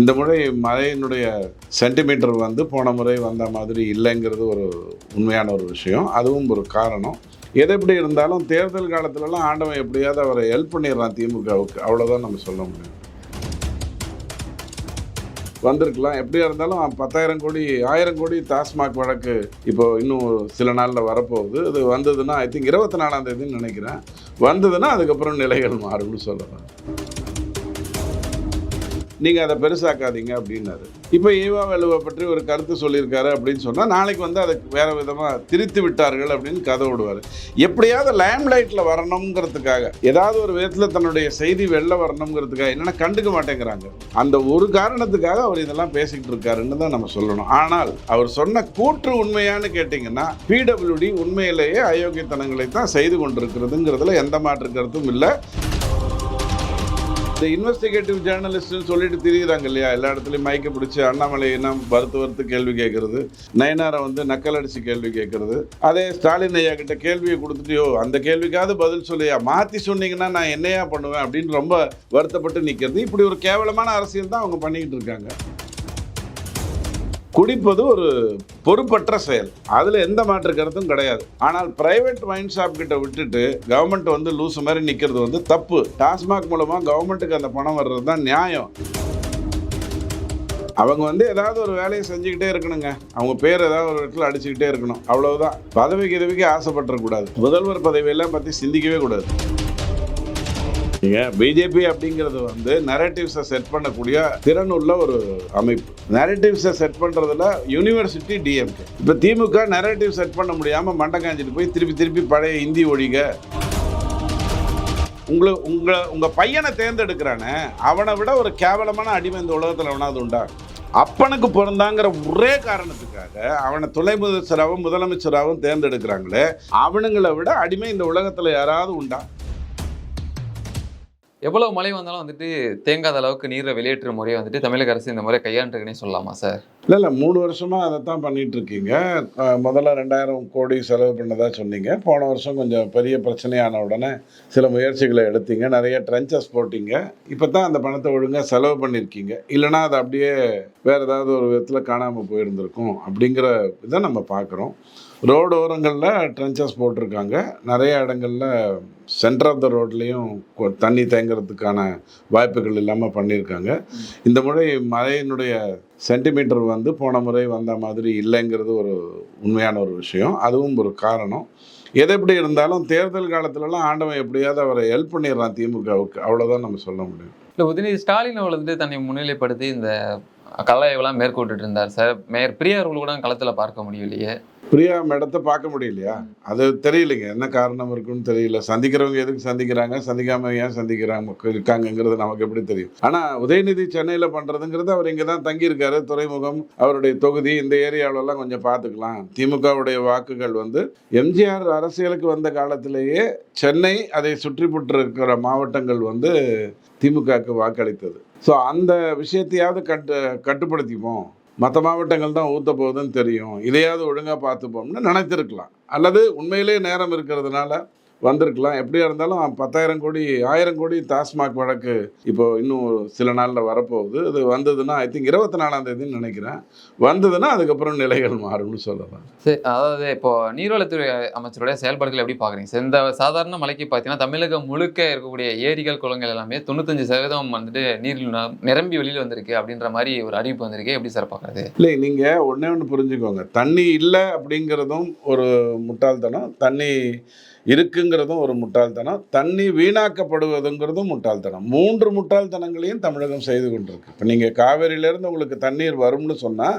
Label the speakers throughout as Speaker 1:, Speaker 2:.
Speaker 1: இந்த முறை மழையினுடைய சென்டிமீட்டர் வந்து போன முறை வந்த மாதிரி இல்லைங்கிறது ஒரு உண்மையான ஒரு விஷயம். அதுவும் ஒரு காரணம். எது எப்படி இருந்தாலும் தேர்தல் காலத்துலலாம் ஆண்டவன் எப்படியாவது அவரை ஹெல்ப் பண்ணிடுறான் திமுகவுக்கு. அவ்வளோதான் நம்ம சொல்ல முடியும். வந்திருக்கலாம். எப்படியா இருந்தாலும் பத்தாயிரம் கோடி ஆயிரம் கோடி டாஸ்மாக் வழக்கு இப்போ இன்னும் சில நாளில் வரப்போகுது. இது வந்ததுன்னா ஐ திங்க் இருபத்தி நாலாம் தேதின்னு நினைக்கிறேன். வந்ததுன்னா அதுக்கப்புறம் நிலைகள் மாறும்னு சொல்லலாம். நீங்கள் அதை பெருசாக்காதீங்க அப்படின்னாரு. இப்போ ஈவா வெலுவை பற்றி ஒரு கருத்து சொல்லியிருக்காரு அப்படின்னு சொன்னால் நாளைக்கு வந்து அதை வேறு விதமாக திரித்து விட்டார்கள் அப்படின்னு கதை விடுவார் எப்படியாவது லேம் லைட்டில் வரணுங்கிறதுக்காக ஏதாவது ஒரு விதத்தில் தன்னுடைய செய்தி வெளில வரணுங்கிறதுக்காக என்னென்னா கண்டுக்க மாட்டேங்கிறாங்க. அந்த ஒரு காரணத்துக்காக அவர் இதெல்லாம் பேசிக்கிட்டு இருக்காருன்னு தான் நம்ம சொல்லணும். ஆனால் அவர் சொன்ன கூற்று உண்மையான்னு கேட்டிங்கன்னா பிடபிள்யூடி உண்மையிலேயே அயோக்கியத்தனங்களை தான் செய்து கொண்டிருக்கிறதுங்கிறதுல எந்த மாற்று கருத்தும் இல்லை. இந்த இன்வெஸ்டிகேட்டிவ் ஜேர்னலிஸ்ட்னு சொல்லிட்டு திரிகிறாங்க இல்லையா? எல்லா இடத்துலையும் மயக்க பிடிச்சி அண்ணாமலை என்ன வறுத்து வறுத்து கேள்வி கேட்கறது நயனாரை வந்து நக்கல் அடிச்சு கேள்வி கேட்கறது அதே ஸ்டாலின் ஐயா கிட்ட கேள்வியை கொடுத்துட்டியோ அந்த கேள்விக்காவது பதில் சொல்லியா மாற்றி சொன்னீங்கன்னா நான் என்னையா பண்ணுவேன்? அப்படின்னு ரொம்ப வருத்தப்பட்டு நிற்கிறது இப்படி ஒரு கேவலமான அரசியல் தான் அவங்க பண்ணிக்கிட்டு இருக்காங்க. குடிப்பது ஒரு பொறுப்பற்ற செயல். அதில் எந்த மாற்று கருத்தும் கிடையாது. ஆனால் பிரைவேட் வைன் ஷாப் கிட்ட விட்டுட்டு கவர்மெண்ட் வந்து லூஸ் மாதிரி நிற்கிறது வந்து தப்பு. டாஸ்மாக் மூலமாக கவர்மெண்ட்டுக்கு அந்த பணம் வர்றது தான் நியாயம். அவங்க வந்து ஏதாவது ஒரு வேலையை செஞ்சுக்கிட்டே இருக்கணுங்க. அவங்க பேர் ஏதாவது ஒரு இடத்துல அடிச்சுக்கிட்டே இருக்கணும். அவ்வளவுதான். பதவி கிதவிக்கு ஆசைப்பட்டுறக்கூடாது. முதல்வர் பதவியெல்லாம் பற்றி சிந்திக்கவே கூடாது. நீங்க பிஜேபி அப்படிங்கிறது வந்து நரேட்டிவ்ஸை செட் பண்ணக்கூடிய திறன் உள்ள ஒரு அமைப்பு. நரேட்டிவ்ஸை செட் பண்ணுறதுல யூனிவர்சிட்டி டிஎம்கே இப்போ திமுக நரேட்டிவ் செட் பண்ண முடியாமல் மண்டை காஞ்சிட்டு போய் திருப்பி திருப்பி பழைய இந்தி ஒழிக. உங்களை உங்களை உங்கள் பையனை தேர்ந்தெடுக்கிறானே அவனை விட ஒரு கேவலமான அடிமை இந்த உலகத்தில் அவனாவது உண்டா? அப்பனுக்கு பிறந்தாங்கிற ஒரே காரணத்துக்காக அவனை துணை முதலமைச்சராகவும் முதலமைச்சராகவும் தேர்ந்தெடுக்கிறாங்களே அவனுங்களை விட அடிமை இந்த உலகத்தில் யாராவது உண்டா?
Speaker 2: எவ்வளவு மழை வந்தாலும் வந்துட்டு தேங்காத அளவுக்கு நீரை வெளியேற்ற முறையை வந்துட்டு தமிழக அரசு இந்த முறை கையாண்டுருக்குன்னு சொல்லலாமா சார்?
Speaker 1: இல்லை இல்லை. மூணு வருஷமாக அதை தான் பண்ணிட்டு இருக்கீங்க முதல்ல ரெண்டாயிரம் கோடி செலவு பண்ணதா சொன்னீங்க. போன வருஷம் கொஞ்சம் பெரிய பிரச்சனையான உடனே சில முயற்சிகளை எடுத்தீங்க. நிறைய ட்ரென்ச்சஸ் போட்டீங்க. இப்போ தான் அந்த பணத்தை ஒழுங்காக செலவு பண்ணியிருக்கீங்க இல்லைன்னா அது அப்படியே வேறு ஏதாவது ஒரு விதத்தில் காணாமல் போயிருந்திருக்கும் அப்படிங்கிற இதை நம்ம பார்க்குறோம். ரோடு ஓரங்களில் ட்ரென்ச்சஸ் போட்டிருக்காங்க. நிறைய இடங்களில் சென்டர் ஆஃப் த ரோட்லேயும் தண்ணி தேங்குறதுக்கான வாய்ப்புகள் இல்லாமல் பண்ணியிருக்காங்க இந்த முறை மழையினுடைய சென்டிமீட்டர் வந்து போன முறை வந்த மாதிரி இல்லைங்கிறது ஒரு உண்மையான ஒரு விஷயம். அதுவும் ஒரு காரணம். எது எப்படி இருந்தாலும் தேர்தல் காலத்துலலாம் ஆண்டவன் எப்படியாவது அவரை ஹெல்ப் பண்ணிடுறான் திமுகவுக்கு. அவ்வளோதான் நம்ம சொல்ல முடியும்.
Speaker 2: இல்லை உதயநிதி ஸ்டாலின் வளர்ந்து தன்னை முன்னிலைப்படுத்தி இந்த கலாய்வெல்லாம் மேற்கொண்டுட்டு இருந்தார் சார். மேயர் பிரியார்கள் கூட களத்தில் பார்க்க முடியலையே.
Speaker 1: பிரியா மேடத்தை பார்க்க முடியலையா? அது தெரியலைங்க. என்ன காரணம் இருக்குன்னு தெரியல. சந்திக்கிறவங்க எதுக்கு சந்திக்கிறாங்க? சந்திக்காம ஏன் சந்திக்கிறாங்க? இருக்காங்கங்கிறது நமக்கு எப்படி தெரியும்? ஆனால் உதயநிதி சென்னையில் பண்ணுறதுங்கிறது அவர் இங்கே தான் தங்கியிருக்காரு. துறைமுகம் அவருடைய தொகுதி இந்த ஏரியாவிலலாம் கொஞ்சம் பார்த்துக்கலாம். திமுகவுடைய வாக்குகள் வந்து எம்ஜிஆர் அரசியலுக்கு வந்த காலத்திலேயே சென்னை அதை சுற்றி இருக்கிற மாவட்டங்கள் வந்து திமுகவுக்கு வாக்களித்தது. ஸோ அந்த விஷயத்தையாவது கட்டு கட்டுப்படுத்திப்போம். மற்ற மாவட்டங்கள் தான் ஊற்ற போகுதுன்னு தெரியும். இதையாவது ஒழுங்காக பார்த்துப்போம்னு நினைத்திருக்கலாம். அல்லது உண்மையிலே நேரம் இருக்கிறதுனால வந்திருக்கலாம். எப்படியா இருந்தாலும் பத்தாயிரம் கோடி ஆயிரம் கோடி டாஸ்மாக் வழக்கு இப்போ இன்னும் சில நாளில் வரப்போகுது. இது வந்ததுன்னா ஐ திங்க் இருபத்தி நாலாம் தேதின்னு நினைக்கிறேன். வந்ததுன்னா அதுக்கப்புறம் நிலைகள் மாறும்னு சொல்லலாம்.
Speaker 2: சரி அதாவது இப்போ நீர்வளத்துறை அமைச்சருடைய செயல்பாடுகள் எப்படி பார்க்குறீங்க? சார் இந்த சாதாரண மழைக்கு பார்த்தீங்கன்னா தமிழகம் முழுக்க இருக்கக்கூடிய ஏரிகள் குளங்கள் எல்லாமே தொண்ணூத்தஞ்சு சதவீதம் வந்துட்டு நீர் நிரம்பி வெளியில் வந்திருக்கு அப்படின்ற மாதிரி ஒரு அறிவிப்பு வந்திருக்கு. எப்படி சார் பார்க்குறது?
Speaker 1: இல்லை நீங்கள் ஒன்றே ஒன்று புரிஞ்சுக்கோங்க. தண்ணி இல்லை அப்படிங்கிறதும் ஒரு முட்டாள்தனம். தண்ணி இருக்குங்கிறதும் ஒரு முட்டாள்தனம். தண்ணி வீணாக்கப்படுவதுங்கிறதும் முட்டாள்தனம். மூன்று முட்டாள்தனங்களையும் தமிழகம் செய்து கொண்டிருக்கு. இப்போ நீங்கள் காவேரியிலேருந்து உங்களுக்கு தண்ணீர் வரும்னு சொன்னால்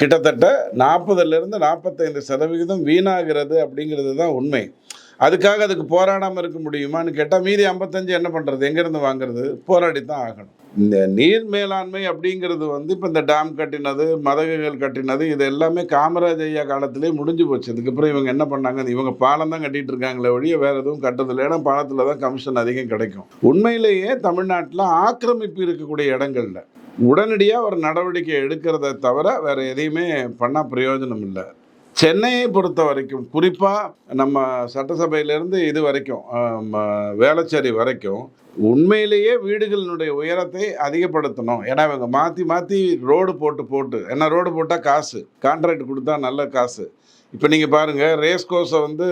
Speaker 1: கிட்டத்தட்ட நாற்பதுலேருந்து நாற்பத்தைந்து சதவிகிதம் வீணாகிறது அப்படிங்கிறது தான் உண்மை. அதுக்காக அதுக்கு போராடாமல் இருக்க முடியுமான்னு கேட்டால் மீதி ஐம்பத்தஞ்சு என்ன பண்ணுறது எங்கேருந்து வாங்குறது? போராடி தான் ஆகணும். இந்த நீர் மேலாண்மை அப்படிங்கிறது வந்து இப்போ இந்த டேம் கட்டினது மதகுகள் கட்டினது இது எல்லாமே காமராஜ் ஐயா காலத்திலே முடிஞ்சு போச்சு. அதுக்கப்புறம் இவங்க என்ன பண்ணாங்க? இவங்க பாலம் தான் கட்டிட்டு இருக்காங்களே ஒழிய வேற எதுவும் கட்டுறதில்லை. ஏன்னா பாலத்தில் தான் கமிஷன் அதிகம் கிடைக்கும். உண்மையிலேயே தமிழ்நாட்டில் ஆக்கிரமிப்பு இருக்கக்கூடிய இடங்களில் உடனடியாக ஒரு நடவடிக்கை எடுக்கிறத தவிர வேறு எதையுமே பண்ணால் பிரயோஜனம் இல்லை. சென்னையை பொறுத்த வரைக்கும் குறிப்பாக நம்ம சட்டசபையிலேருந்து இது வரைக்கும் வேளச்சேரி வரைக்கும் உண்மையிலேயே வீடுகளினுடைய உயரத்தை அதிகப்படுத்தணும். ஏன்னா இவங்க மாற்றி மாற்றி ரோடு போட்டு போட்டு ஏன்னா ரோடு போட்டால் காசு கான்ட்ராக்ட் கொடுத்தா நல்ல காசு. இப்போ நீங்கள் பாருங்கள் ரேஸ் கோர்ஸை வந்து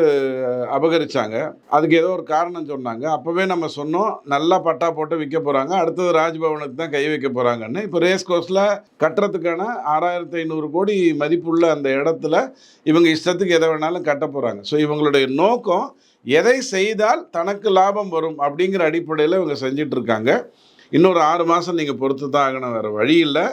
Speaker 1: அபகரிச்சாங்க. அதுக்கு ஏதோ ஒரு காரணம் சொன்னாங்க. அப்போவே நம்ம சொன்னோம் நல்லா பட்டா போட்டு விற்க போகிறாங்க அடுத்தது ராஜ்பவனுக்கு தான் கை வைக்க போகிறாங்கன்னு இப்போ ரேஸ் கோர்ஸில் கட்டுறதுக்கான ஆறாயிரத்தி ஐநூறு கோடி மதிப்புள்ள அந்த இடத்துல இவங்க இஷ்டத்துக்கு எதை வேணாலும் கட்ட போகிறாங்க ஸோ இவங்களுடைய நோக்கம் எதை செய்தால் தனக்கு லாபம் வரும் அப்படிங்கிற அடிப்படையில் இவங்க செஞ்சிட்டு இருக்காங்க. இன்னொரு ஆறு மாதம் நீங்கள் பொறுத்து தான் ஆகணும் வேறு வழி இல்லை.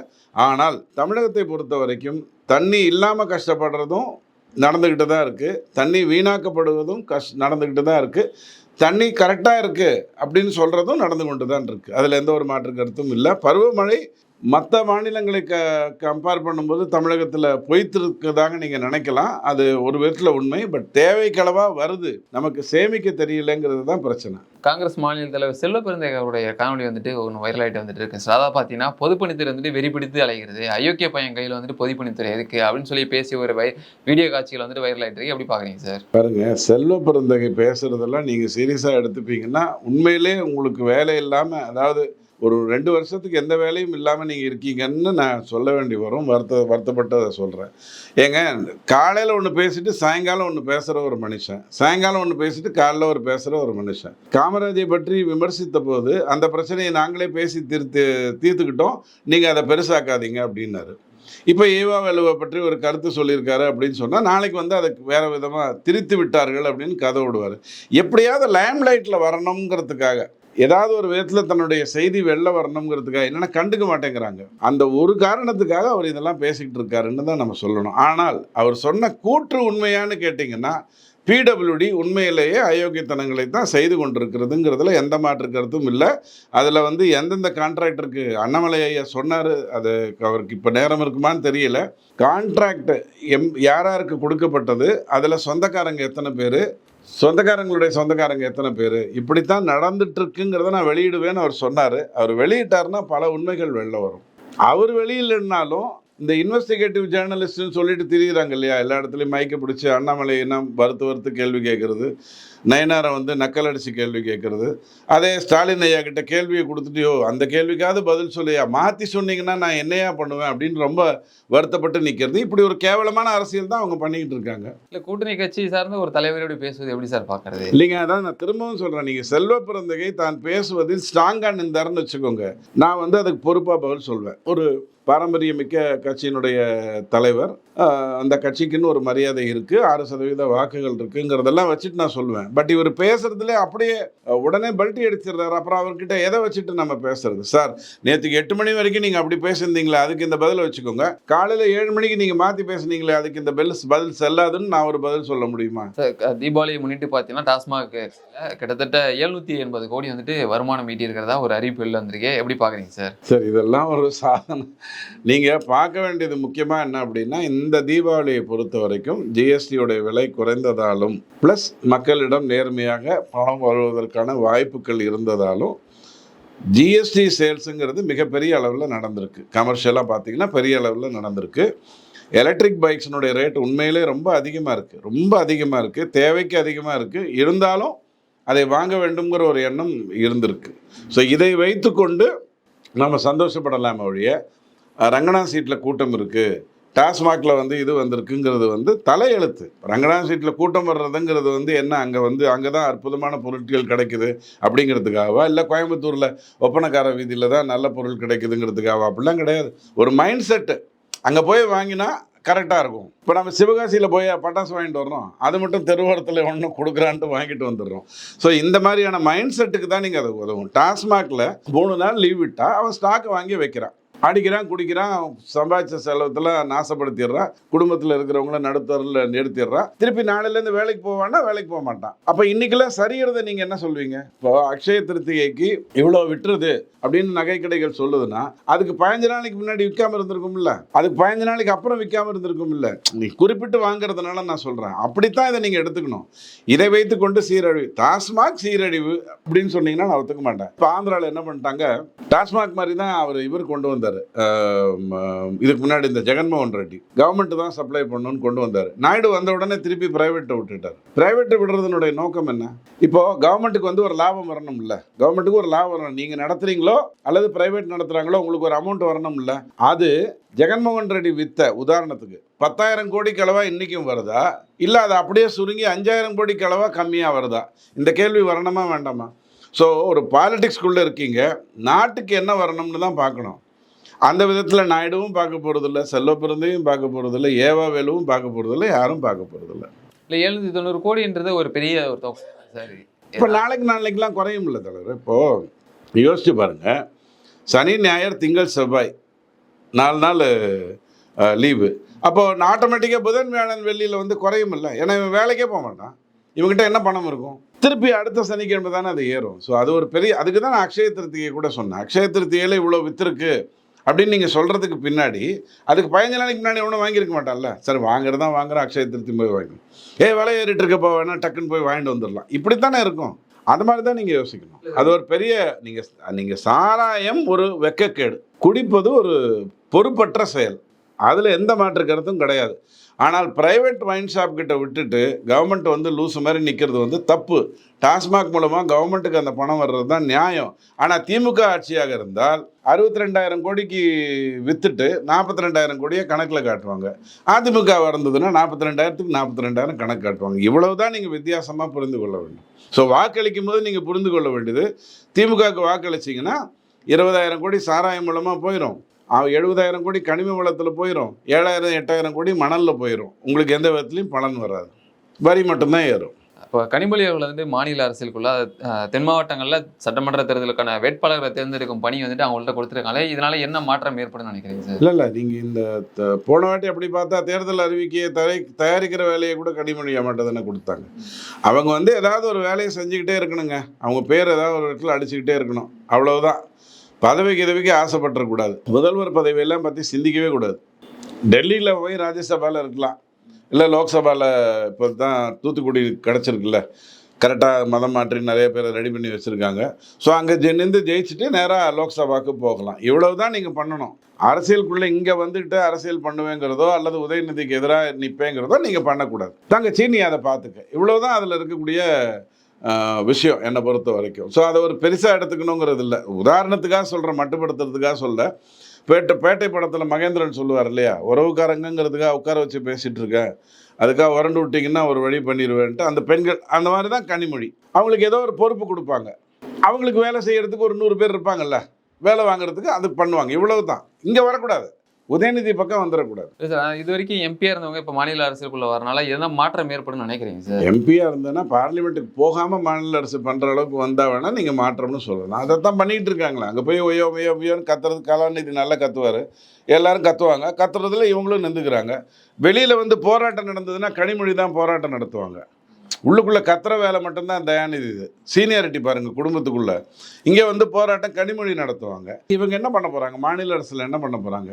Speaker 1: ஆனால் தமிழகத்தை பொறுத்த வரைக்கும் தண்ணி இல்லாமல் கஷ்டப்படுறதும் நடந்துக்கிட்டு தான் இருக்குது தண்ணி வீணாக்கப்படுவதும் கஷ் நடந்துக்கிட்டு தான் இருக்குது தண்ணி கரெக்டாக இருக்குது அப்படின்னு சொல்கிறதும் நடந்து கொண்டு தான் இருக்குது அதில் எந்த ஒரு மாற்று கருத்தும் இல்லை. பருவமழை மற்ற மாநிலங்களை க கம்பேர் பண்ணும்போது தமிழகத்தில் பொய்த்திருக்கதாங்க நீங்கள் நினைக்கலாம். அது ஒரு விதத்தில் உண்மை. பட் தேவைக்களவாக வருது. நமக்கு சேமிக்க தெரியலங்கிறது தான் பிரச்சனை.
Speaker 2: காங்கிரஸ் மாநில தலைவர் செல்வ பெருந்தகை அவருடைய காணொலி வந்துட்டு ஒன்று வைரல் ஆகிட்டு வந்துட்டு இருக்கு. அதாவது பார்த்தீங்கன்னா பொதுப்பணித்துறை வந்துட்டு வெறிபிடித்து அலைகிறது. அயோக்கிய பையன் கையில் வந்துட்டு பொதுப்பணித்துறை எதுக்கு? அப்படின்னு சொல்லி பேசிய ஒரு வை வீடியோ காட்சிகள் வந்துட்டு வைரல் ஆகிட்டு இருக்கு. எப்படி பார்க்குறீங்க சார்?
Speaker 1: பாருங்க செல்வ பெருந்தகை பேசுறதெல்லாம் நீங்கள் சீரியஸாக எடுத்துப்பீங்கன்னா உண்மையிலே உங்களுக்கு வேலை இல்லாமல் அதாவது ஒரு ரெண்டு வருஷத்துக்கு எந்த வேலையும் இல்லாமல் நீங்கள் இருக்கீங்கன்னு நான் சொல்ல வேண்டி வரும். வருத்த வருத்தப்பட்டதை சொல்கிறேன் ஏங்க காலையில் ஒன்று பேசிட்டு சாயங்காலம் ஒன்று பேசுகிற ஒரு மனுஷன். சாயங்காலம் ஒன்று பேசிட்டு காலைல ஒரு பேசுகிற ஒரு மனுஷன். காமராஜை பற்றி விமர்சித்த போது அந்த பிரச்சனையை நாங்களே பேசி தீர்த்து தீர்த்துக்கிட்டோம். நீங்கள் அதை பெருசாக்காதீங்க அப்படின்னாரு. இப்போ ஈவா வெலுவை பற்றி ஒரு கருத்து சொல்லியிருக்காரு அப்படின்னு சொன்னால் நாளைக்கு வந்து அதுக்கு வேறு விதமாக திரித்து விட்டார்கள் அப்படின்னு கதை விடுவார் எப்படியாவது லேம்லைட்டில் வரணுங்கிறதுக்காக ஏதாவது ஒரு விதத்தில் தன்னுடைய செய்தி வெளில வரணுங்கிறதுக்காக என்னென்னா கண்டுக்க மாட்டேங்கிறாங்க. அந்த ஒரு காரணத்துக்காக அவர் இதெல்லாம் பேசிக்கிட்டு இருக்காருன்னு தான் நம்ம சொல்லணும். ஆனால் அவர் சொன்ன கூற்று உண்மையான்னு கேட்டிங்கன்னா பிடபிள்யூடி உண்மையிலேயே அயோக்கியத்தனங்களை தான் செய்து கொண்டிருக்கிறதுங்கிறதுல எந்த மாற்று கருத்தும் இல்லை. அதில் வந்து எந்தெந்த கான்ட்ராக்டருக்கு அண்ணாமலை ஐயா சொன்னார் அது அவருக்கு இப்போ நேரம் இருக்குமான்னு தெரியல. கான்ட்ராக்ட் எம் யாராருக்கு கொடுக்கப்பட்டது அதில் சொந்தக்காரங்க எத்தனை பேர் சொந்தக்காரங்களுடைய சொந்தக்காரங்க எத்தனை பேர்? இப்படித்தான் நடந்துட்டு இருக்குங்கிறத நான் வெளியிடுவேன்னு அவர் சொன்னார். அவர் வெளியிட்டாருன்னா பல உண்மைகள் வெளில வரும். அவர் வெளியிலனாலும் இந்த இன்வெஸ்டிகேட்டிவ் ஜேர்னலிஸ்ட்னு சொல்லிட்டு திரியிறாங்க இல்லையா? எல்லா இடத்துலையும் மயக்க பிடிச்சி அண்ணாமலை என்ன வறுத்து வறுத்து கேள்வி கேட்குறது நயனாரை வந்து நக்கல் அடித்து கேள்வி கேட்குறது அதே ஸ்டாலின் ஐயா கிட்ட கேள்வியை கொடுத்துட்டியோ அந்த கேள்விக்காவது பதில் சொல்லியா மாற்றி சொன்னீங்கன்னா நான் என்னையா பண்ணுவேன்? அப்படின்னு ரொம்ப வருத்தப்பட்டு நிற்கிறது இப்படி ஒரு கேவலமான அரசியல் தான் அவங்க பண்ணிக்கிட்டு இருக்காங்க.
Speaker 2: இல்லை கூட்டணி கட்சி சார்ந்த ஒரு தலைவரோடு பேசுவது எப்படி சார் பார்க்கறது
Speaker 1: இல்லைங்க அதான் நான் திரும்பவும் சொல்கிறேன் நீங்கள் செல்வ பிறந்தகை தான் பேசுவதில் ஸ்ட்ராங்காக நின்றாருன்னு வச்சுக்கோங்க. நான் வந்து அதுக்கு பொறுப்பாக பதில் சொல்வேன். ஒரு பாரம்பரியமிக்க கட்சியினுடைய தலைவர். அந்த கட்சிக்குன்னு ஒரு மரியாதை இருக்குது ஆறு சதவீத வாக்குகள் இருக்குங்கிறதெல்லாம் வச்சுட்டு நான் சொல்லுவேன் பட் இவர் பேசுறதுலே அப்படியே உடனே பல்ட்டி அடிச்சிடுறாரு. அப்புறம் அவர்கிட்ட எதை வச்சுட்டு நம்ம பேசுறது? சார் நேற்றுக்கு எட்டு மணி வரைக்கும் நீங்கள் அப்படி பேசியிருந்தீங்களே அதுக்கு இந்த பதில் வச்சுக்கோங்க. காலையில் ஏழு மணிக்கு நீங்கள் மாற்றி பேசுனீங்களே அதுக்கு இந்த பெல் பதில் செல்லாதுன்னு நான் ஒரு பதில் சொல்ல முடியுமா?
Speaker 2: சார் தீபாவளியை முன்னிட்டு பார்த்தீங்கன்னா டாஸ்மாக் கிட்டத்தட்ட எழுநூத்தி எண்பது கோடி வந்துட்டு வருமானம் ஈட்டி இருக்கிறதா ஒரு அறிவிப்பு வெளில வந்திருக்கு எப்படி பார்க்குறீங்க சார்?
Speaker 1: சரி இதெல்லாம் ஒரு சாதனை. நீங்கள் பார்க்க வேண்டியது முக்கியமாக என்ன அப்படின்னா இந்த தீபாவளியை பொறுத்த வரைக்கும் ஜிஎஸ்டியோடைய விலை குறைந்ததாலும் ப்ளஸ் மக்களிடம் நேர்மையாக பணம் வருவதற்கான வாய்ப்புகள் இருந்ததாலும் ஜிஎஸ்டி சேல்ஸுங்கிறது மிகப்பெரிய அளவில் நடந்திருக்கு. கமர்ஷியலாக பார்த்தீங்கன்னா பெரிய அளவில் நடந்திருக்கு. எலக்ட்ரிக் பைக்ஸினுடைய ரேட் உண்மையிலே ரொம்ப அதிகமாக இருக்குது ரொம்ப அதிகமாக இருக்குது தேவைக்கு அதிகமாக இருக்குது இருந்தாலும் அதை வாங்க வேண்டுங்கிற ஒரு எண்ணம் இருந்திருக்கு. ஸோ இதை வைத்துக்கொண்டு நம்ம சந்தோஷப்படலாமே ஒழிய ரங்கனா சீட்டில் கூட்டம் இருக்குது டாஸ்மாகில் வந்து இது வந்திருக்குங்கிறது வந்து தலையெழுத்து. ரங்கனா சீட்டில் கூட்டம் வர்றதுங்கிறது வந்து என்ன? அங்கே வந்து அங்கே தான் அற்புதமான பொருட்கள் கிடைக்குது அப்படிங்கிறதுக்காகவா? இல்லை கோயம்புத்தூரில் ஒப்பனக்கார வீதியில் தான் நல்ல பொருள் கிடைக்குதுங்கிறதுக்காகவா? அப்படிலாம் கிடையாது. ஒரு மைண்ட் செட்டு. அங்கே போய் வாங்கினா கரெக்டாக இருக்கும். இப்போ நம்ம சிவகாசியில் போய் பட்டாசு வாங்கிட்டு வர்றோம். அது மட்டும் தெருவோரத்தில் ஒன்று கொடுக்குறான்ட்டு வாங்கிட்டு வந்துடுறோம் ஸோ இந்த மாதிரியான மைண்ட் செட்டுக்கு தான் நீங்கள் அது உதவும். டாஸ்மாகில் மூணு நாள் லீவ் விட்டால் அவன் ஸ்டாக் வாங்கி வைக்கிறான். அடிக்கிறான் குடிக்கிறான் சம்பாதிச்ச செலவத்தில் நாசப்படுத்திடுறான் குடும்பத்தில் இருக்கிறவங்கள நடுத்தரில் நிறுத்திடுறான். திருப்பி நாளையிலேருந்து வேலைக்கு போவான்னா வேலைக்கு போக மாட்டான். அப்போ இன்றைக்கெல்லாம் சரிகிறத நீங்கள் என்ன சொல்வீங்க? இப்போ அக்ஷய திருத்திகைக்கு இவ்வளோ விட்டுருது அப்படின்னு நகை கடைகள் சொல்லுதுன்னா அதுக்கு பதினஞ்சு நாளைக்கு முன்னாடி விற்காம இருந்திருக்கும்ல? அதுக்கு பதினஞ்சு நாளைக்கு அப்புறம் விற்காம இருந்திருக்கும்ல? நீ குறிப்பிட்டு வாங்குறதுனால நான் சொல்கிறேன் அப்படித்தான் இதை நீங்கள் எடுத்துக்கணும். இதை வைத்து கொண்டு சீரழிவு. டாஸ்மாக் சீரழிவு அப்படின்னு சொன்னீங்கன்னா நான் ஒத்துக்க மாட்டேன். இப்போ ஆந்திராவில் என்ன பண்ணிட்டாங்க? டாஸ்மாக் மாதிரி தான் அவர் இவர் கொண்டு வந்தார். வந்தார். இதுக்கு முன்னாடி இந்த ஜெகன்மோகன் ரெட்டி. கவர்மெண்ட் தான் சப்ளை பண்ணணும்னு கொண்டு வந்தார். நாயுடு வந்த உடனே திருப்பி பிரைவேட்டை விட்டுட்டார். பிரைவேட்டை விடுறதுனுடைய நோக்கம் என்ன? இப்போ கவர்மெண்ட்டுக்கு வந்து ஒரு லாபம் வரணும் இல்லை கவர்மெண்ட்டுக்கு ஒரு லாபம் வரணும். நீங்கள் நடத்துறீங்களோ அல்லது பிரைவேட் நடத்துகிறாங்களோ உங்களுக்கு ஒரு அமௌண்ட் வரணும் இல்லை அது ஜெகன்மோகன் ரெட்டி வித்த உதாரணத்துக்கு பத்தாயிரம் கோடி கிளவா இன்றைக்கும் வருதா? இல்லை அது அப்படியே சுருங்கி அஞ்சாயிரம் கோடி கிளவா கம்மியாக வருதா? இந்த கேள்வி வரணுமா வேண்டாமா? ஸோ ஒரு பாலிட்டிக்ஸ்குள்ளே இருக்கீங்க. நாட்டுக்கு என்ன வரணும்னு தான் பார்க்கணும். அந்த விதத்தில் நாயுடுவும் பார்க்க போகிறதில்ல செல்வ பிறந்தையும் பார்க்க போகிறதில்ல ஏவா வேலுவும் பார்க்க போகிறதில்ல யாரும் பார்க்க போகிறதில்ல
Speaker 2: இல்லை எழுநூத்தி தொண்ணூறு கோடின்றது ஒரு பெரிய ஒரு தொகை. சார்.
Speaker 1: இப்போ நாளைக்கு நாளைக்கெலாம் குறையும் இல்லை தலைவர். இப்போது யோசிச்சு பாருங்க. சனி ஞாயிறு திங்கள் செவ்வாய். நாலு நாள் லீவு. அப்போது ஆட்டோமேட்டிக்காக புதன் வியாழன் வெள்ளியில் வந்து குறையும் இல்லை ஏன்னா இவன் வேலைக்கே போக மாட்டான். இவங்ககிட்ட என்ன பணம் இருக்கும்? திருப்பி அடுத்த சனிக்கிழமை தானே அது ஏறும். ஸோ அது ஒரு பெரிய அதுக்கு தான் நான் அக்ஷய திருத்தியை கூட சொன்னேன். அக்ஷய திருத்தியில் இவ்வளோ வித்திருக்கு. அப்படின்னு நீங்கள் சொல்கிறதுக்கு பின்னாடி அதுக்கு பதினஞ்சு நாளைக்கு முன்னாடி ஒன்றும் வாங்கியிருக்க மாட்டான்ல. சரி வாங்குறது தான் வாங்குறோம் அக்ஷய திருத்தி போய் வாங்கணும் ஏ விலை ஏறிட்டு இருக்கப்போ வேணா டக்குன்னு போய் வாங்கிட்டு வந்துடலாம். இப்படி தானே இருக்கும். அந்த மாதிரி தான் நீங்கள் யோசிக்கணும். அது ஒரு பெரிய நீங்கள் நீங்கள் சாராயம் ஒரு வெக்கக்கேடு. குடிப்பது ஒரு பொறுப்பற்ற செயல். அதில் எந்த மாற்று கருத்தும் கிடையாது. ஆனால் பிரைவேட் வைன் ஷாப் கிட்ட விட்டுட்டு கவர்மெண்ட் வந்து லூஸ் மாதிரி நிற்கிறது வந்து தப்பு. டாஸ்மாக் மூலமாக கவர்மெண்ட்டுக்கு அந்த பணம் வர்றது தான் நியாயம். ஆனால் திமுக ஆட்சியாக இருந்தால் அறுபத்தி ரெண்டாயிரம் கோடிக்கு விற்றுட்டு நாற்பத்தி ரெண்டாயிரம் கோடியை கணக்கில் காட்டுவாங்க. அதிமுக வந்ததுன்னா நாற்பத்தி ரெண்டாயிரத்துக்கு நாற்பத்தி ரெண்டாயிரம் கணக்கு காட்டுவாங்க. இவ்வளவு தான் நீங்கள் வித்தியாசமாக புரிந்து கொள்ள வேண்டும். ஸோ வாக்களிக்கும் போது நீங்கள் புரிந்து கொள்ள வேண்டியது திமுகவுக்கு வாக்களிச்சிங்கன்னா இருபதாயிரம் கோடி சாராயம் மூலமாக போயிடும் அவன் எழுபதாயிரம் கோடி கனிம வளத்தில் போயிடும் ஏழாயிரம் எட்டாயிரம் கோடி மணலில் போயிடும் உங்களுக்கு எந்த விதத்துலையும் பலன் வராது. வரி மட்டும்தான் ஏறும்.
Speaker 2: இப்போ கனிமொழி அவர்கள் வந்து மாநில அரசியலுக்குள்ள தென் மாவட்டங்களில் சட்டமன்ற தேர்தலுக்கான வேட்பாளர்களை தேர்ந்தெடுக்கும் பணி வந்துட்டு அவங்கள்ட்ட கொடுத்துருக்காங்க இதனால என்ன மாற்றம் ஏற்படும்னு நினைக்கிறீங்க சார்?
Speaker 1: இல்லை இல்லை நீங்கள் இந்த போன வாட்டி அப்படி பார்த்தா தேர்தல் அறிவிக்கையை தயாரி தயாரிக்கிற வேலையை கூட கனிமொழி அம்மாட்ட தானே கொடுத்தாங்க. அவங்க வந்து ஏதாவது ஒரு வேலையை செஞ்சுக்கிட்டே இருக்கணுங்க. அவங்க பேர் ஏதாவது ஒரு இடத்துல அடிச்சுக்கிட்டே இருக்கணும். அவ்வளவுதான். பதவி கிதவிக்கு ஆசைப்பட்டுறக்கூடாது முதல்வர் பதவியெல்லாம் பற்றி சிந்திக்கவே கூடாது. டெல்லியில் போய் ராஜ்யசபாவில் இருக்கலாம். இல்லை லோக்சபாவில் இப்போ தான் தூத்துக்குடி கிடச்சிருக்குல்ல. கரெக்டாக மதம் மாற்றி நிறைய பேரை ரெடி பண்ணி வச்சுருக்காங்க. ஸோ அங்கே நின்று ஜெயிச்சுட்டு நேராக லோக்சபாவுக்கு போகலாம். இவ்வளவு தான் நீங்கள் பண்ணணும். அரசியலுக்குள்ளே இங்கே வந்துட்டு அரசியல் பண்ணுவேங்கிறதோ அல்லது உதயநிதிக்கு எதிராக நிற்பேங்கிறதோ நீங்கள் பண்ணக்கூடாது. தங்க சீனி அதை பார்த்துக்க. இவ்வளோ தான் அதில் இருக்கக்கூடிய விஷயம் என்னை பொறுத்த வரைக்கும். ஸோ அதை ஒரு பெருசாக எடுத்துக்கணுங்கிறது இல்லை. உதாரணத்துக்காக சொல்கிறேன் மட்டுப்படுத்துறதுக்காக சொல்ல பேட்டை பேட்டை படத்தில் மகேந்திரன் சொல்லுவார் இல்லையா? உறவுக்காரங்கிறதுக்காக உட்கார வச்சு பேசிகிட்டு இருக்கேன். அதுக்காக உரண்டு விட்டிங்கன்னா ஒரு வழி பண்ணிடுவேன்ட்டு அந்த பெண்கள் அந்த மாதிரி தான் கனிமொழி. அவங்களுக்கு ஏதோ ஒரு பொறுப்பு கொடுப்பாங்க. அவங்களுக்கு வேலை செய்கிறதுக்கு ஒரு நூறு பேர் இருப்பாங்கல்ல? வேலை வாங்குறதுக்கு அது பண்ணுவாங்க. இவ்வளவு தான் இங்கே வரக்கூடாது. உதயநிதி பக்கம் வந்துடக்கூடாது
Speaker 2: சார் இது வரைக்கும் எம்பியா இருந்தவங்க இப்போ மாநில அரசியலுக்குள்ள வரனால எதனா மாற்றம் ஏற்படும்னு நினைக்கிறீங்க சார்?
Speaker 1: எம்பியாக இருந்தேன்னா பார்லிமெண்ட்டுக்கு போகாமல் மாநில அரசு பண்ணுற அளவுக்கு வந்தால் வேணால் நீங்கள் மாற்றம்னு சொல்லலாம். அதை தான் பண்ணிகிட்டு இருக்காங்களே. அங்கே போய் ஒய்யோ ஒய்யோ ஒய்யோன்னு கத்துறது கலாநிதி நல்லா கத்துவார். எல்லாரும் கத்துவாங்க. கத்துறதுல இவங்களும் நின்றுக்கிறாங்க வெளியில் வந்து போராட்டம் நடந்ததுன்னா கனிமொழி தான் போராட்டம் நடத்துவாங்க. உள்ளுக்குள்ளே கத்துற வேலை மட்டும்தான் தயாநிதி இது. சீனியாரிட்டி பாருங்கள் குடும்பத்துக்குள்ளே. இங்கே வந்து போராட்டம் கனிமொழி நடத்துவாங்க. இவங்க என்ன பண்ண போகிறாங்க மாநில அரசில் என்ன பண்ண போகிறாங்க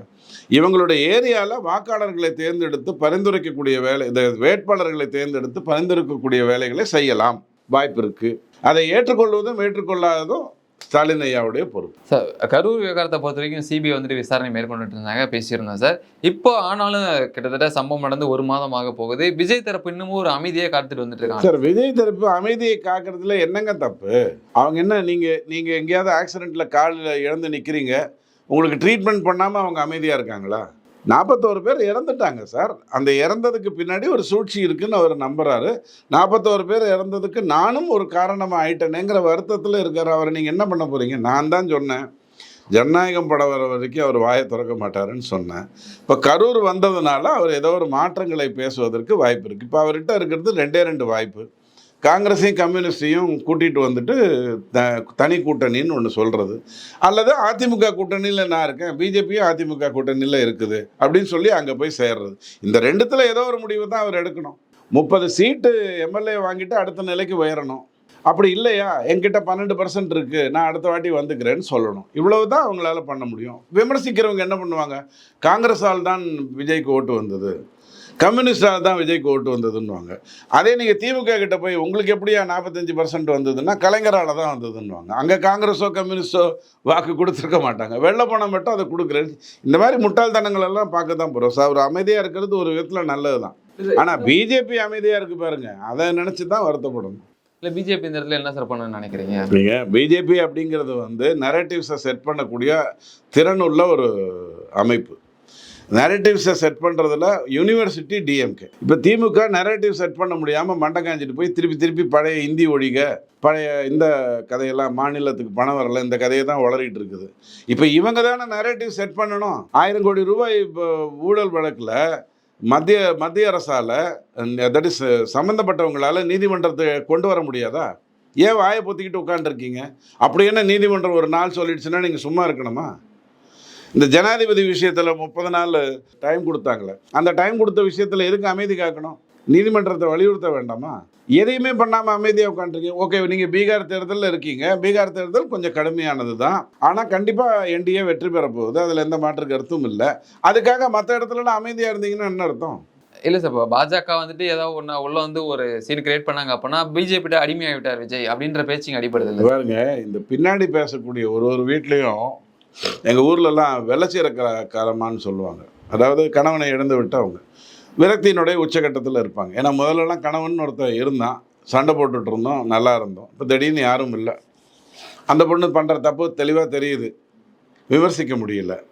Speaker 1: இவங்களுடைய ஏரியாவில் வாக்காளர்களை தேர்ந்தெடுத்து பரிந்துரைக்கக்கூடிய வேலை இந்த வேட்பாளர்களை தேர்ந்தெடுத்து பரிந்துரைக்கக்கூடிய வேலைகளை செய்யலாம். வாய்ப்பு இருக்குது அதை ஏற்றுக்கொள்வதும் ஏற்றுக்கொள்ளாததும் ஸ்டாலின் ஐயாவுடைய பொறுப்பு.
Speaker 2: சார் கரூர் விவகாரத்தை பொறுத்த வரைக்கும் சிபிஐ வந்துட்டு விசாரணை மேற்கொண்டுட்டு இருந்தாங்க பேசியிருந்தோம் சார். இப்போ ஆனாலும் கிட்டத்தட்ட சம்பவம் நடந்து ஒரு மாதம் ஆக போகுது. விஜய் தரப்பு இன்னமும் ஒரு அமைதியை காத்துட்டு வந்துட்டு இருக்காங்க.
Speaker 1: சார் விஜய் தரப்பு அமைதியை காக்கிறதுல என்னங்க தப்பு? அவங்க என்ன நீங்கள் நீங்கள் எங்கேயாவது ஆக்சிடெண்ட்டில் காலில் இழந்து நிற்கிறீங்க உங்களுக்கு ட்ரீட்மெண்ட் பண்ணாமல் அவங்க அமைதியாக இருக்காங்களா? நாற்பத்தோரு பேர் இறந்துட்டாங்க சார். அந்த இறந்ததுக்கு பின்னாடி ஒரு சூழ்ச்சி இருக்குன்னு அவர் நம்புகிறாரு நாற்பத்தோரு பேர் இறந்ததுக்கு நானும் ஒரு காரணமாக ஆயிட்டேனேங்கிற வருத்தத்தில் இருக்கார். அவரை நீங்கள் என்ன பண்ண போகிறீங்க நான் தான் சொன்னேன். ஜனநாயகம் படம் வர வரைக்கும் அவர் வாயை திறக்க மாட்டாருன்னு சொன்னேன். இப்போ கரூர் வந்ததுனால அவர் ஏதோ ஒரு மாற்றங்களை பேசுவதற்கு வாய்ப்பு இருக்குது இப்போ அவர்கிட்ட இருக்கிறது ரெண்டே ரெண்டு வாய்ப்பு. காங்கிரஸையும் கம்யூனிஸ்டையும் கூட்டிகிட்டு வந்துட்டு த தனி கூட்டணின்னு ஒன்று சொல்கிறது அல்லது அதிமுக கூட்டணியில் நான் இருக்கேன் பிஜேபியும் அதிமுக கூட்டணியில் இருக்குது அப்படின்னு சொல்லி அங்கே போய் சேர்றது. இந்த ரெண்டுத்தில் ஏதோ ஒரு முடிவு தான் அவர் எடுக்கணும். முப்பது சீட்டு எம்எல்ஏ வாங்கிட்டு அடுத்த நிலைக்கு உயரணும். அப்படி இல்லையா? என்கிட்ட பன்னெண்டு பர்சன்ட் இருக்குது நான் அடுத்த வாட்டி வந்துக்கிறேன்னு சொல்லணும். இவ்வளவு தான் அவங்களால பண்ண முடியும். விமர்சிக்கிறவங்க என்ன பண்ணுவாங்க? காங்கிரஸால் தான் விஜய்க்கு ஓட்டு வந்தது. கம்யூனிஸ்டாக தான் விஜய்க்கு ஓட்டு வந்ததுன்னுவாங்க. அதே நீங்கள் திமுக கிட்ட போய் உங்களுக்கு எப்படியா நாற்பத்தஞ்சு பர்சன்ட் வந்ததுன்னா கலைஞரால் தான் வந்ததுன்னுவாங்க. அங்கே காங்கிரஸோ கம்யூனிஸ்டோ வாக்கு கொடுத்துருக்க மாட்டாங்க. வெள்ளை பணம் மட்டும் அதை கொடுக்குறது இந்த மாதிரி முட்டாள்தனங்கள் எல்லாம் பார்க்க தான் போகிறோம் சார் ஒரு அமைதியாக இருக்கிறது ஒரு விதத்தில் நல்லது தான் ஆனால் பிஜேபி அமைதியாக இருக்கு பாருங்க. அதை நினச்சி தான் வருத்தப்படணும்
Speaker 2: இல்ல பிஜேபி இந்த இடத்துல என்ன சார் பண்ணணும்னு நினைக்கிறீங்க?
Speaker 1: நீங்கள் பிஜேபி அப்படிங்கிறது வந்து நரேட்டிவ்ஸை செட் பண்ணக்கூடிய திறனுள்ள ஒரு அமைப்பு. நரேட்டிவ்ஸை செட் பண்ணுறதுல யூனிவர்சிட்டி டிஎம்கே இப்போ திமுக நரேட்டிவ் செட் பண்ண முடியாமல் மண்டை காஞ்சிட்டு போய் திருப்பி திருப்பி பழைய இந்தி ஒழிக பழைய இந்த கதையெல்லாம் மாநிலத்துக்கு பணம் வரல இந்த கதையை தான் வளரிட்டு இருக்குது. இப்போ இவங்க தானே நரேட்டிவ் செட் பண்ணணும். ஆயிரம் கோடி ரூபாய் இப்போ ஊழல் வழக்கில் மத்திய மத்திய அரசால் தட் இஸ் சம்மந்தப்பட்டவங்களால் நீதிமன்றத்தை கொண்டு வர முடியாதா? ஏன் வாயை பொத்திக்கிட்டு உட்காந்துருக்கீங்க அப்படி என்ன நீதிமன்றம் ஒரு நாள் சொல்லிடுச்சுன்னா நீங்கள் சும்மா இருக்கணுமா? இந்த ஜனாதிபதி விஷயத்தில் முப்பது நாள் டைம் கொடுத்தாங்களே. அந்த டைம் கொடுத்த விஷயத்தில் எதுக்கு அமைதி காக்கணும்? நீதிமன்றத்தை வலியுறுத்த வேண்டாமா? எதையுமே பண்ணாமல் அமைதியாக உட்காந்துருக்கீங்க ஓகே நீங்கள் பீகார் தேர்தலில் இருக்கீங்க. பீகார் தேர்தல் கொஞ்சம் கடுமையானது தான் ஆனால் கண்டிப்பாக என்டிஏ வெற்றி பெற போகுது. அதில் எந்த மாற்று கருத்தும் இல்லை. அதுக்காக மற்ற இடத்துலலாம் அமைதியாக இருந்தீங்கன்னா என்ன அர்த்தம்?
Speaker 2: இல்ல சார் இப்போ பாஜக வந்துட்டு ஏதாவது ஒண்ணு உள்ள வந்து ஒரு சீன் கிரியேட் பண்ணாங்க அப்படின்னா பிஜேபி அடிமையாகிட்டார் விஜய் அப்படின்ற பேச்சுங்க அடிப்படுது இல்ல
Speaker 1: பாருங்க இந்த பின்னாடி பேசக்கூடிய ஒரு ஒரு வீட்லேயும் எங்கள் ஊர்லலாம் வெள்ளச்சீர காலமான்னு சொல்லுவாங்க. அதாவது கணவனை இழந்து விட்டவங்க. விரக்தியினுடைய உச்சகட்டத்தில் இருப்பாங்க. ஏன்னா முதல்லலாம் கணவன் ஒருத்தர் இருந்தான். சண்டை போட்டுட்டு இருந்தோம். நல்லா இருந்தோம். இப்போ திடீர்னு யாரும் இல்லை. அந்த பொண்ணு பண்ணுற தப்பு தெளிவாக தெரியுது. விமர்சிக்க முடியல.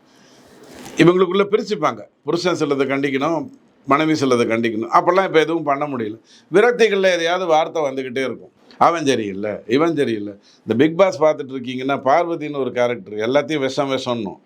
Speaker 1: இவங்களுக்குள்ளே பிரிச்சுப்பாங்க. புருஷன் சிலதை கண்டிக்கணும். மனைவி சிலதை கண்டிக்கணும். அப்போல்லாம் இப்போ எதுவும் பண்ண முடியல. விரக்திகளில் எதையாவது வார்த்தை வந்துக்கிட்டே இருக்கும். அவன் தெரியல இவன் தெரியல. இந்த பிக் பாஸ் பார்த்துட்டு இருக்கீங்கன்னா பார்வதின்னு ஒரு கேரக்டர் எல்லாத்தையும் விஷம் விஷம்னும்.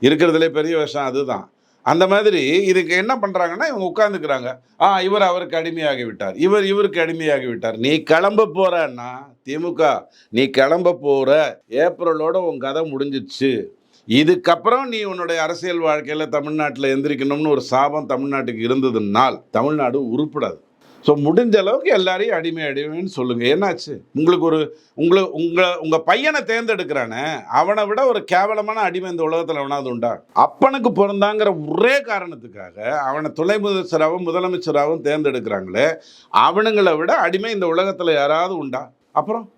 Speaker 1: இருக்கிறதுலே பெரிய விஷம் அதுதான். அந்த மாதிரி இதுக்கு என்ன பண்ணுறாங்கன்னா இவங்க உட்காந்துக்கிறாங்க ஆ இவர் அவருக்கு அடிமையாகி விட்டார் இவர் இவருக்கு அடிமையாகி விட்டார் நீ கிளம்ப போறன்னா திமுக நீ கிளம்ப போற. ஏப்ரலோட உன் கதை முடிஞ்சிச்சு. இதுக்கப்புறம் நீ உன்னுடைய அரசியல் வாழ்க்கையில் தமிழ்நாட்டில் எந்திரிக்கணும்னு ஒரு சாபம் தமிழ்நாட்டுக்கு இருந்ததுனால் தமிழ்நாடு உருப்படாது. ஸோ முடிஞ்ச அளவுக்கு எல்லாரையும் அடிமை அடிமைன்னு சொல்லுங்கள் என்னாச்சு? உங்களுக்கு ஒரு உங்களை உங்களை உங்கள் பையனை தேர்ந்தெடுக்கிறானே அவனை விட ஒரு கேவலமான அடிமை இந்த உலகத்தில் அவனாவது உண்டா? அப்பனுக்கு பிறந்தாங்கிற ஒரே காரணத்துக்காக அவனை துணை முதலமைச்சராகவும் முதலமைச்சராகவும் தேர்ந்தெடுக்கிறாங்களே அவனுங்களை விட அடிமை இந்த உலகத்தில் யாராவது உண்டா? அப்புறம்?